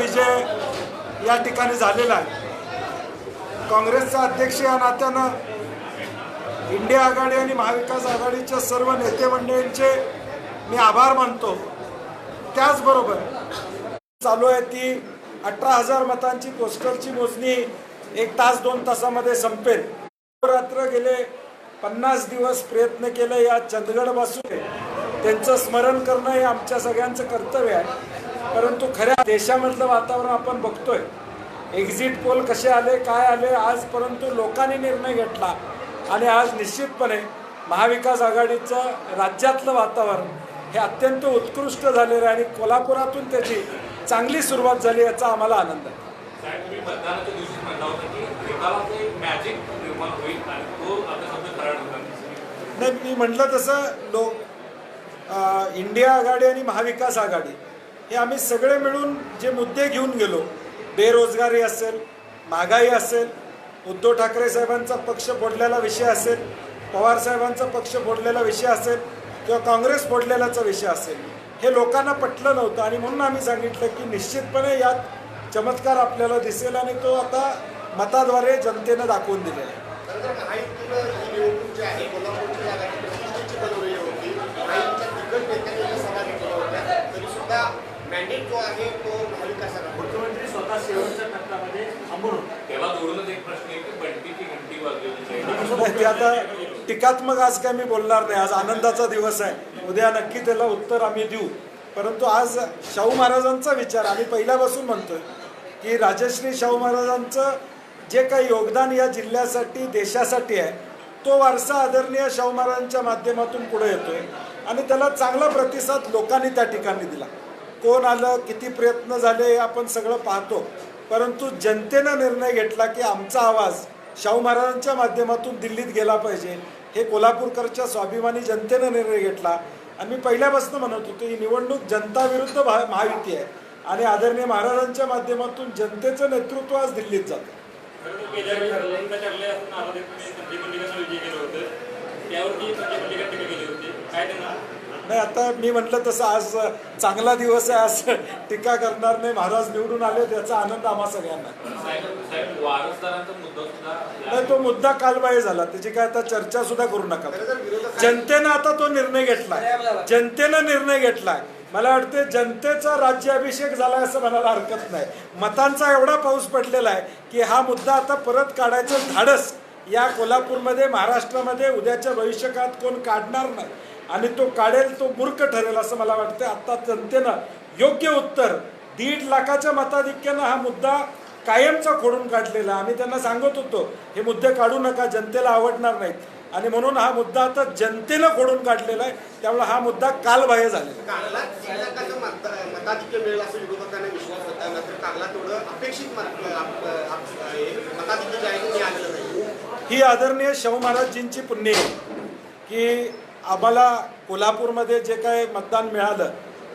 विजय या ठिकाणी झालेला आहे. काँग्रेसचा अध्यक्ष या नात्यानं इंडिया आघाडी आणि महाविकास आघाडीच्या सर्व नेते मंडळींचे मी आभार मानतो. त्याचबरोबर चालू आहे ती अठरा हजार मतांची पोस्टरची मोजणी एक तास दोन तासामध्ये संपेल. रात्र गेले पन्नास दिवस प्रयत्न केले या चंदगडपासून त्यांचं स्मरण करणं हे आमच्या सगळ्यांचं कर्तव्य आहे. परंतु खऱ्या देशामधलं वातावरण आपण बघतोय. एक्झिट पोल कसे आले काय आले आज परंतु लोकांनी निर्णय घेतला. आणि आज निश्चितपणे महाविकास आघाडीचं राज्यातलं वातावरण हे अत्यंत उत्कृष्ट झालेलं आहे आणि कोल्हापुरातून त्याची चांगली सुरुवात झाली याचा आम्हाला आनंद आहे. नाही मी म्हटलं तसं लोक इंडिया आघाडी आणि महाविकास आघाडी हे आम्ही सगळे मिळून जे मुद्दे घेऊन गेलो बेरोजगारी असेल महागाई असेल उद्धव ठाकरे साहेबांचा पक्ष फोडलेला विषय असेल पवार साहेबांचा पक्ष फोडलेला विषय असेल किंवा काँग्रेस फोडलेलाचा विषय असेल हे लोकांना पटलं नव्हतं. आणि म्हणून आम्ही सांगितलं की निश्चितपणे यात चमत्कार आपल्याला दिसेल आणि तो आता मताद्वारे जनतेनं दाखवून दिलेला आहे खरं तर महायुतीनं ही निवडणूक जी आहे कोल्हापूरची जागा ही प्रतिष्ठेची बनवलेली होती महायुतीच्या दिग्गज नेत्यांनी ज्या सभा घेतल्या होत्या तरी सुद्धा मॅन्डेट जो आहे तो महाविकास आघाडी मुख्यमंत्री स्वतः शेवटच्या टप्प्यामध्ये थांबून होते. तेव्हा जोडूनच एक प्रश्न आहे की बंटीची घंटी वाजवली की आता टीकात्मक आज काय मी बोलणार नाही. आज आनंदाचा दिवस आहे. उद्या नक्की त्याला उत्तर आम्ही देऊ. परंतु आज शाहू महाराजांचा विचार आम्ही पहिल्यापासून म्हणतोय की राजश्री शाहू महाराजांचं जे काही योगदान या जिल्ह्यासाठी देशासाठी आहे तो वारसा आदरणीय शाहू महाराजांच्या माध्यमातून पुढे येतोय. आणि त्याला चांगला प्रतिसाद लोकांनी त्या ठिकाणी दिला. कोण आलं किती प्रयत्न झाले आपण सगळं पाहतो. परंतु जनतेनं निर्णय घेतला की आमचा आवाज शाहू महाराजांच्या माध्यमातून दिल्लीत गेला पाहिजे. हे कोल्हापूरकरच्या स्वाभिमानी जनतेनं निर्णय घेतला. आणि मी पहिल्यापासून म्हणत होतो ही निवडणूक जनता विरुद्ध महा- महायुती आहे. आणि आदरणीय महाराजांच्या माध्यमातून जनतेचं नेतृत्व आज दिल्लीत जातं. त्यावरती नाही आता मी म्हटलं तसं आज चांगला दिवस आहे आज टीका करणार नाही महाराज निवडून आले त्याचा आनंद आम्हा सगळ्यांना. नाही तो मुद्दा कालबाह्य झाला त्याची काय आता चर्चा सुद्धा करू नका. जनतेनं आता तो निर्णय घेतलाय जनतेनं निर्णय घेतलाय मला वाटते जनतेचा राज्याभिषेक झालाय असं म्हणायला हरकत नाही. मतांचा एवढा पाऊस पडलेला आहे की हा मुद्दा आता परत काढायचं धाडस. या कोल्हापूरमध्ये महाराष्ट्रामध्ये उद्याच्या भविष्यकाळात कोण काढणार नाही. आणि तो काढेल तो मूर्ख ठरेल असं मला वाटतं आता जनतेनं योग्य उत्तर दीड लाखाच्या मताधिक्यानं हा मुद्दा कायमचा खोडून काढलेला आम्ही त्यांना सांगत होतो हे मुद्दे काढू नका जनतेला आवडणार नाहीत. आणि म्हणून हा मुद्दा आता जनतेनं खोडून काढलेला आहे. त्यामुळे हा मुद्दा कालबाह्य झालेला हे आदरणीय शाहू महाराजजींची पुण्य की आम्हाला कोल्हापूरमध्ये जे काय मतदान मिळालं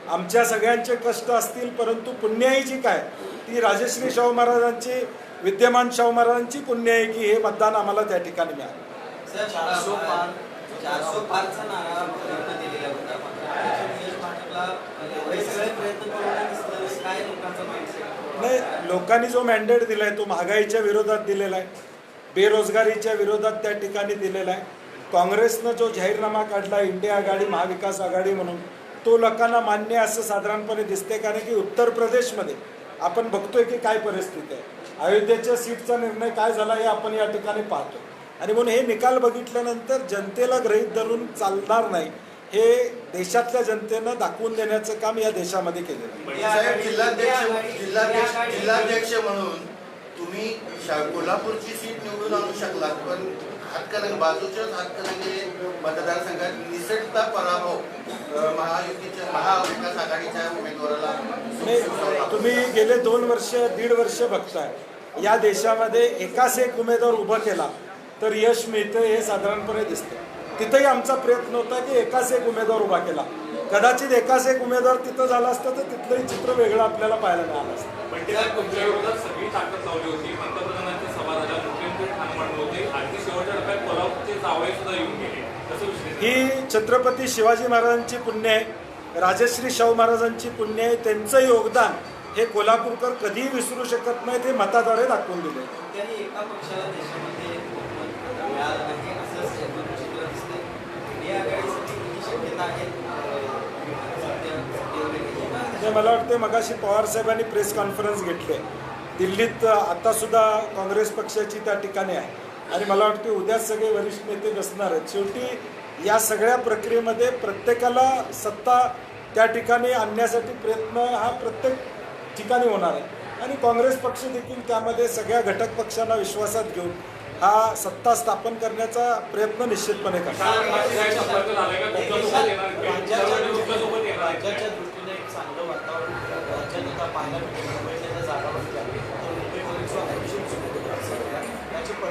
आमच्या सगळ्यांचे कष्ट असतील परंतु पुण्याई जी काय ती राजश्री शाहू महाराजांची विद्यमान शाहू महाराजांची पुण्य आहे की हे मतदान आम्हाला त्या ठिकाणी मिळालं. लोकांचा माइंडसेट नाही लोकांनी जो मॅन्डेट दिलाय तो महागाईच्या विरोधात दिलेला आहे. बेरोजगारीच्या विरोधात त्या ठिकाणी दिलेला आहे. काँग्रेसनं जो जाहीरनामा काढला इंडिया आघाडी महाविकास आघाडी म्हणून तो लोकांना मान्य असं साधारणपणे दिसते कारण की उत्तर प्रदेशमध्ये आपण बघतोय की काय परिस्थिती आहे. अयोध्येच्या सीटचा निर्णय काय झाला हे आपण या ठिकाणी पाहतो आणि म्हणून हे निकाल बघितल्यानंतर जनतेला गृहीत धरून चालणार नाही हे देशातल्या जनतेनं दाखवून देण्याचं काम या देशामध्ये केलेलं जिल्हाध्यक्ष- जिल्हाध्यक्ष जिल्हाध्यक्ष म्हणून तुम्ही कोल्हापूरची सीट निवडून आणू शकलात पण हातकणंग बाजूच्याच हातकणंगले मतदारसंघात निसटता पराभव महायुतीच्या महाविकास आघाडीच्या उमेदवाराला तुम्ही गेले दोन वर्ष दीड वर्ष बघताय. या देशामध्ये एकाच एक उमेदवार उभा केला तर यश मिळतं हे साधारणपणे दिसतं तिथंही आमचा प्रयत्न होता की एकाच एक उमेदवार उभा केला. कदाचित एकाच एक उमेदवार तिथं झाला असतं तर तिथलंही चित्र वेगळं आपल्याला पाहायला मिळालं असतं. ही छत्रपती शिवाजी महाराजांची पुण्य आहे. राजश्री शाहू महाराजांची पुण्य आहे. त्यांचं योगदान हे कोल्हापूरकर कधीही विसरू शकत नाही ते मताद्वारे दाखवून दिले मला वाटते मगाशी पवार साहेबांनी प्रेस कॉन्फरन्स घेतली आहे दिल्लीत आत्तासुद्धा काँग्रेस पक्षाची त्या ठिकाणी आहे. आणि मला वाटते उद्या सगळे वरिष्ठ नेते बसणार आहेत. शेवटी या सगळ्या प्रक्रियेमध्ये प्रत्येकाला सत्ता त्या ठिकाणी आणण्यासाठी प्रयत्न हा प्रत्येक ठिकाणी होणार आहे. आणि काँग्रेस पक्ष देखील त्यामध्ये सगळ्या घटक पक्षांना विश्वासात घेऊन हा सत्ता स्थापन करण्याचा प्रयत्न निश्चितपणे करतो राज्याच्या राज्याच्या दृष्टीने राज्याच्या दृष्टीने एक चांगलं वातावरण राज्यात आता पाहायला मिळतं मुंबईच्या ज्या जागा होत्या तर मुंबईमध्ये जो ॲक्शन सुरू होतं सध्या त्याचे पडसाद खूप चांगले अं, पुढच्या निवडणुकीत असतील.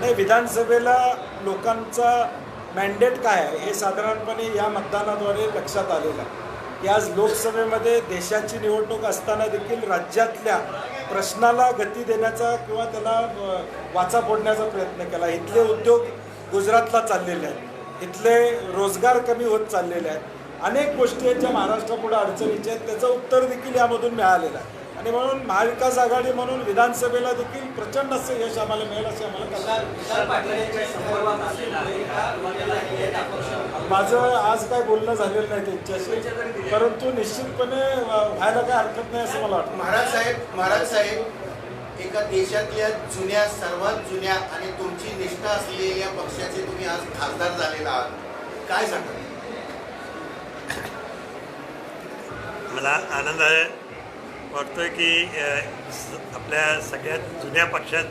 नाही विधानसभेला लोकांचा मॅन्डेट काय आहे? हे साधारणपणे या मतदानाद्वारे लक्षात आलेलं आहे. की आज लोकसभेमध्ये देशाची निवडणूक असताना देखील राज्यातल्या प्रश्नाला गती देण्याचा किंवा त्याला वाचा फोडण्याचा प्रयत्न केला. इथले उद्योग गुजरातला चाललेले आहेत. इथले रोजगार कमी होत चाललेले आहेत. अनेक गोष्टी आहेत ज्या महाराष्ट्रापुढे अडचणीच्या आहेत. त्याचं उत्तर देखील यामधून मिळालेलं आहे. आणि म्हणून महाविकास आघाडी म्हणून विधानसभेला देखील प्रचंड असं यश आम्हाला मिळेल असे आम्हाला हे माझं आज काय बोलणं झालेलं नाही त्यांच्याशी परंतु निश्चितपणे व्हायला काय हरकत नाही असं मला वाटतं. महाराज साहेब महाराज साहेब एका देशातल्या जुन्या सर्वात जुन्या आणि तुमची निष्ठा असलेल्या पक्षाचे तुम्ही आज खासदार झालेला आहात. काय सांगा मला आनंद आहे. वाटतोय की आपल्या सगळ्यात जुन्या पक्षात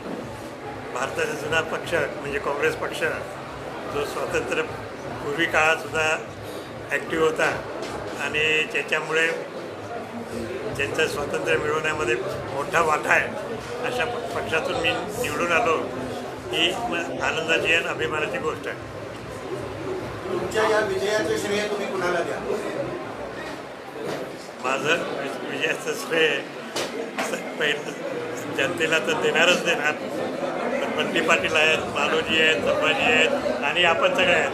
भारताचा जुना पक्ष म्हणजे काँग्रेस पक्ष जो स्वातंत्र्य पूर्वी काळातसुद्धा ॲक्टिव्ह होता आणि त्याच्यामुळे त्यांचं स्वातंत्र्य मिळवण्यामध्ये मोठा वाटा आहे अशा पक्षातून मी निवडून आलो ही आनंदाची आणि अभिमानाची गोष्ट आहे. तुमच्या या विजयाचं श्रेय तुम्ही कुणाला द्या? माझं विजयाचं श्रेय पहिलं जनतेला तर देणारच देणार पण बंटी पाटील आहेत मालोजी आहेत संभाजी आहेत आणि आपण सगळे आहेत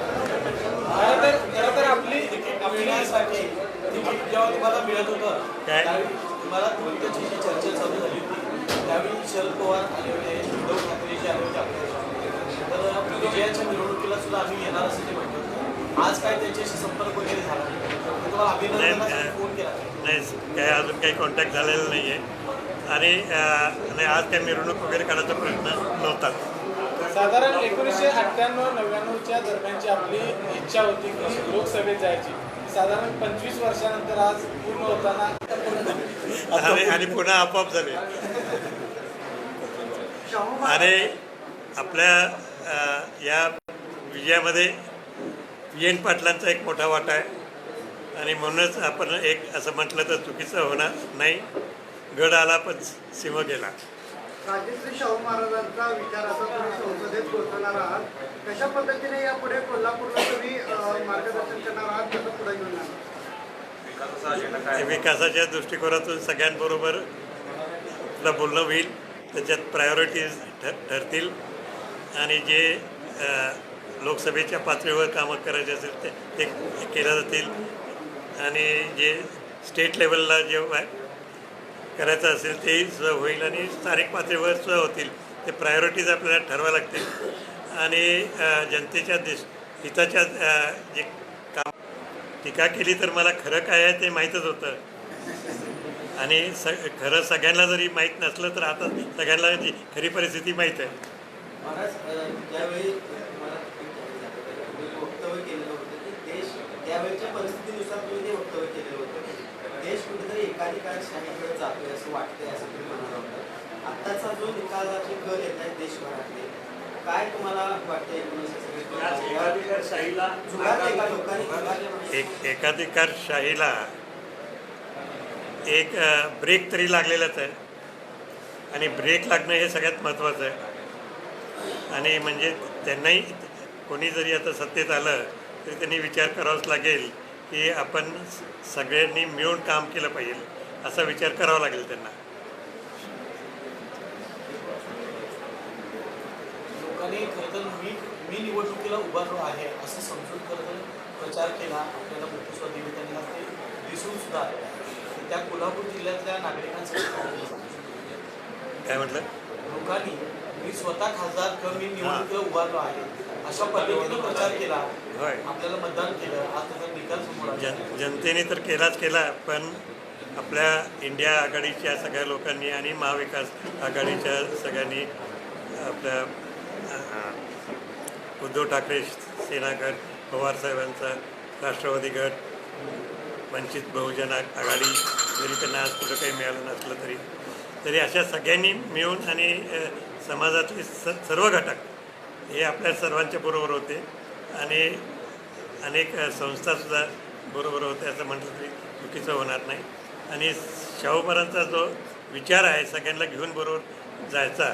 तर आपली तुम्हाला मिळत होतं काय? तुम्हाला जी चर्चा चालू झाली होती त्यावेळी शरद पवार आले होते उद्धव ठाकरे जे आले होते तर विजयाच्या सुद्धा आम्ही येणार असं ते म्हणत आज काय त्यांच्याशी संपर्क वगैरे झाला नाही. तर तुम्हाला अभिनंदनासाठी फोन केला. नाही काय अजून काही कॉन्टॅक्ट झालेला नाही आहे आणि आज काही मिरवणूक वगैरे काढायचा प्रयत्न नव्हताच साधारण एकोणीसशे अठ्ठ्याण्णव नव्याण्णवच्या दरम्यानची आपली इच्छा होती की लोकसभेत जायची. साधारण पंचवीस वर्षानंतर आज पूर्ण होताना आणि आणि पुन्हा आपोआप झाले. आणि आपल्या या विजयामध्ये एन पाटलांचा एक मोठा वाटा आहे. आणि म्हणूनच आपण एक असं म्हटलं तर चुकीचं होणार नाही. गड आला पण सिंह गेला. राजश्री शाहू महाराजांचा विचार असा तुम्ही संसदेत पोहोचवणार आहात. कशा पद्धतीने यापुढे कोल्हापूरला तुम्ही मार्गदर्शन करणार आहात? कसं पुढे घेऊन जाणार? विकासाच्या दृष्टिकोनातून सगळ्यांबरोबर आपलं बोलणं होईल. त्याच्यात प्रायोरिटीज ठर ठरतील. आणि जे लोकसभेच्या पातळीवर कामं करायचे असेल ते ते केल्या जातील. आणि जे स्टेट लेवलला जे करायचं असेल तेही सुद्धा होईल आणि स्थानिक पातळीवर सुद्धा होतील. ते प्रायोरिटीज आपल्याला ठरवा लागतील. आणि जनतेच्या देश हिताच्या जे काम टीका केली तर मला खरं काय आहे ते माहीतच होतं. आणि स खरं सगळ्यांना जरी माहीत नसलं तर आता सगळ्यांना जी खरी परिस्थिती माहीत आहे महाराज अं, ज्यावेळी मला तुम्ही वक्तव्य केलेलं होतं की देश त्यावेळेच्या परिस्थितीनुसार तुम्ही ते वक्तव्य केलेलं होतं. देश कुठेतरी एकाधिकारशाहीकडे जातोय असं वाटतंय असं तुम्ही म्हणाला होता. आत्ताचा जो निकालाचे कल येत आहेत देशभरातले काय तुम्हाला वाटतंय एका एकाधिकारशाहीला एक ब्रेक तरी लागलेलाच आहे. आणि ब्रेक लागणं हे सगळ्यात महत्त्वाचं आहे. आणि म्हणजे त्यांनाही कोणी जरी आता सत्तेत आलं तरी त्यांनी विचार करावाच लागेल की आपण सगळ्यांनी मिळून काम केलं पाहिजे असा विचार करावा लागेल त्यांना. लोकांनी खरं तर मी मी निवडणुकीला उभारलो आहे असं समजून खरं तर प्रचार केला आपल्याला मुख्य स्वाधिवेत्यांना ते दिसून सुद्धा त्या कोल्हापूर जिल्ह्यातल्या नागरिकांसाठी काय म्हटलं? लोकांनी मी स्वतः खासदार किंवा मी निवडणुकीला उभारलो आहे अशा पद्धतीने प्रचार केला. आपल्याला मतदान केलं. आज त्याचा निकाल समोर जन जनतेने तर केलाच केला पण आपल्या इंडिया आघाडीच्या सगळ्या लोकांनी आणि महाविकास आघाडीच्या सगळ्यांनी आपल्या उद्धव ठाकरे सेना गट पवार साहेबांचा राष्ट्रवादी गट वंचित बहुजन आघाडी जरी त्यांना आज कुठं काही मिळालं नसलं तरी. तरी अशा सगळ्यांनी मिळून आणि समाजातले स सर्व घटक हे आपल्या सर्वांच्या बरोबर होते. आणि अनेक संस्थासुद्धा बरोबर होते असं म्हटलं तरी चुकीचं होणार नाही. आणि शाहूपरांचा जो विचार आहे सगळ्यांना घेऊन बरोबर जायचा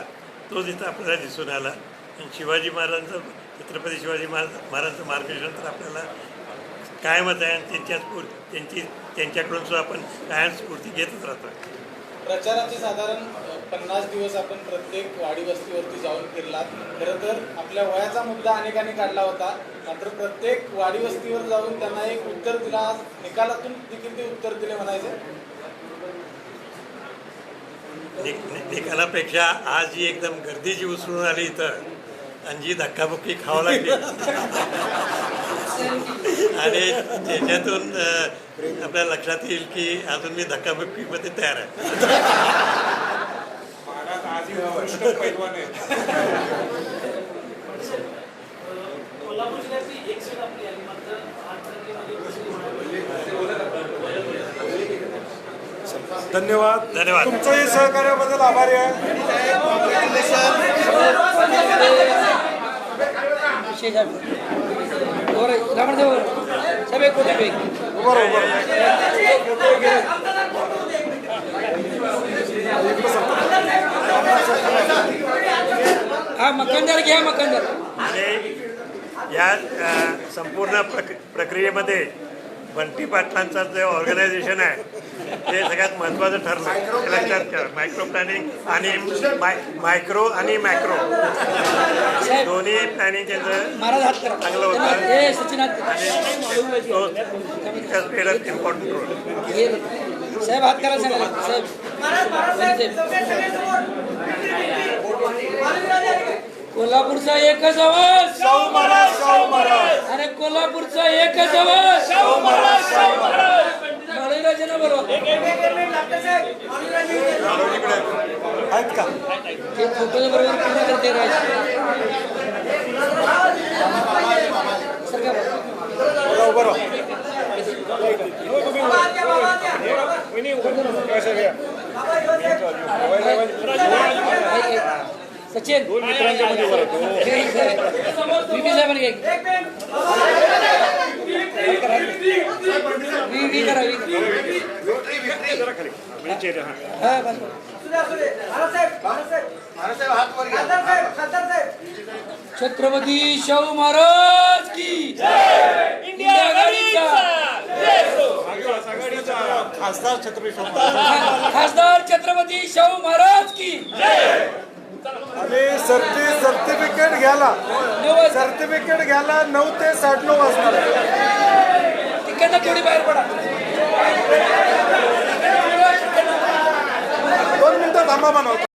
तो तिथं आपल्याला दिसून आला. आणि शिवाजी महाराजांचं छत्रपती शिवाजी महाराज महाराजांचं मार्गदर्शन तर आपल्याला कायमच आहे आणि त्यांच्या स्फूर त्यांची त्यांच्याकडून सुद्धा आपण कायम स्फूर्ती घेतच राहतो. प्रचाराची साधारण पन्नास दिवस आपण प्रत्येक वाडी वस्तीवरती जाऊन फिरलात. खरं तर आपल्या वयाचा मुद्दा अनेकांनी काढला होता. मात्र प्रत्येक वाडी वस्तीवर जाऊन त्यांना एक उत्तर दिला. आज निकालातून देखील ते उत्तर दिले म्हणायचे. निकालापेक्षा आज जी एकदम गर्दी जी उसळून आली इथं. आणि जी धक्काबुक्की खावं लागली. आणि त्याच्यातून आपल्या लक्षात येईल की अजून मी धक्काबुक्कीमध्ये तयार आहे. उत्कृष्ट पैलवान आहेत. कोल्हापूर जिल्ह्यातली एक सीट आपली आहे मात्र धन्यवाद. धन्यवाद. तुमचंही सहकार्याबद्दल आभारी आहे उभं राहा, उभं राहा. हा मकंदर घ्या मकंदर. आणि या संपूर्ण प्रक प्रक्रियेमध्ये बंटी पाटलांचं जे ऑर्गनायझेशन आहे ते सगळ्यात महत्त्वाचं ठरलं. लक्षात ठेवा मायक्रो प्लॅनिंग आणि माय मायक्रो आणि मॅक्रो दोन्ही प्लॅनिंग त्यांचं महाराज हात करा. चांगलं होतं. आणि तो प्लेड इम्पॉर्टंट रोल साहेब हात करा साहेब. कोल्हापूरचा एकच आवाज. शाहू महाराज शाहू महाराज. अरे कोल्हापूरचा एकच आवाज. शाहू महाराज शाहू महाराज. बळीराजेनं बरोबर. आहेत का ते फोटो बरोबर पूर्ण करते राज दोन मित्रांच्या मध्ये साहेबांनी घ्या वी वी करा वी हा बस महाराजसाहेब हात वर घ्या छत्रपती शाहू महाराज की इंडिया आघाडीचा! खासदार छत्रपती शाहू महाराज. खासदार छत्रपती शाहू महाराज की आणि सर्टी सर्टिफिकेट घ्यायला सर्टिफिकेट घ्यायला नऊ ते साठ नऊ वाजणार तिकडनं थोडी बाहेर पडा. दोन मिनिटं थांबा बनवतो